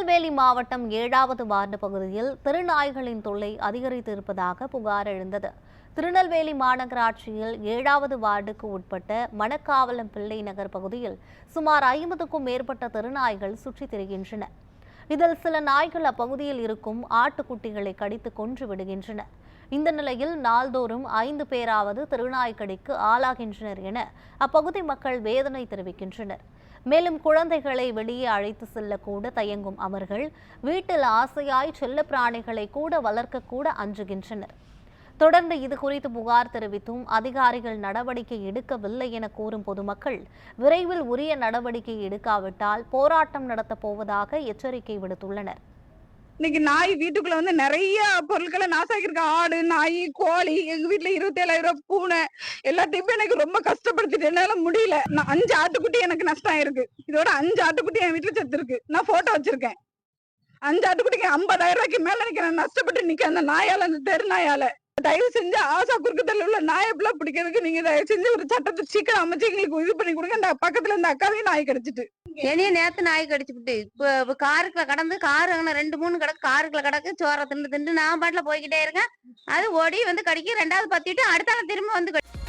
திருநெல்வேலி மாவட்டம் ஏழாவது வார்டு பகுதியில் திருநாய்களின் தொல்லை அதிகரித்து இருப்பதாக புகார் எழுந்தது. திருநெல்வேலி மாநகராட்சியில் ஏழாவது வார்டுக்கு உட்பட்ட மணக்காவலம் பிள்ளை நகர் பகுதியில் சுமார் ஐம்பதுக்கும் மேற்பட்ட திருநாய்கள் சுற்றித் திரிகின்றன. இதில் சில நாய்கள் அப்பகுதியில் இருக்கும் ஆட்டுக்குட்டிகளை கடித்து கொன்று விடுகின்றன. இந்த நிலையில் நாள்தோறும் ஐந்து பேராவது திருநாய்க்கடிக்கு ஆளாகின்றனர் என அப்பகுதி மக்கள் வேதனை தெரிவிக்கின்றனர். மேலும் குழந்தைகளை வெளியே அழைத்து செல்லக்கூட தயங்கும் அவர்கள் வீட்டில் ஆசையாய் செல்ல பிராணிகளை கூட வளர்க்கக்கூட அஞ்சுகின்றனர். தொடர்ந்து இது குறித்து புகார் தெரிவித்தும் அதிகாரிகள் நடவடிக்கை எடுக்கவில்லை என கூறும் பொதுமக்கள் விரைவில் உரிய நடவடிக்கை எடுக்காவிட்டால் போராட்டம் நடத்தப் போவதாக எச்சரிக்கை விடுத்துள்ளனர். இன்னைக்கு நாய் வீட்டுக்குள்ள வந்து நிறைய பொருட்களை நாசாக்கிருக்க ஆடு நாய் கோழி எங்க வீட்டுல இருபத்தி ஏழாயிரம் பூனை எல்லாத்தையுமே எனக்கு ரொம்ப கஷ்டப்படுத்திட்டு என்னால முடியல. நான் அஞ்சு ஆட்டுக்குட்டி எனக்கு நஷ்டம் ஆயிருக்கு. இதோட அஞ்சு ஆட்டுக்குட்டி என் வீட்டுல செத்து இருக்கு நான் போட்டோ வச்சிருக்கேன். அஞ்சு ஆட்டுக்குட்டிக்கு ஐம்பதாயிரம் ரூபாய்க்கு மேல நிக்கிறேன். நஷ்டப்பட்டு நிக்க அந்த நாயால அந்த தெரு நாயால. தயவு செஞ்சு ஆசா குறுக்கத்தில் உள்ள நாயப்பெல்லாம் பிடிக்கிறதுக்கு நீங்க தயவு செஞ்சு ஒரு சட்டத்தை சீக்கிரம் அமைச்சு எங்களுக்கு இது பண்ணி கொடுங்க. இந்த பக்கத்துல இந்த அக்காவையும் நாய் கிடைச்சிட்டு. என்னைய நேத்து நாய் கடிச்சு விட்டு. இப்போ காருக்குள்ள கடந்து காரு அங்கே ரெண்டு மூணு கிடக்கு. காருக்குள்ள கிடக்கு சோற திண்டு திண்டு நான் பாட்டுல போய்கிட்டே இருக்கேன். அது ஓடி வந்து கடிக்க. ரெண்டாவது பத்திட்டு அடுத்த திரும்ப வந்து கடி-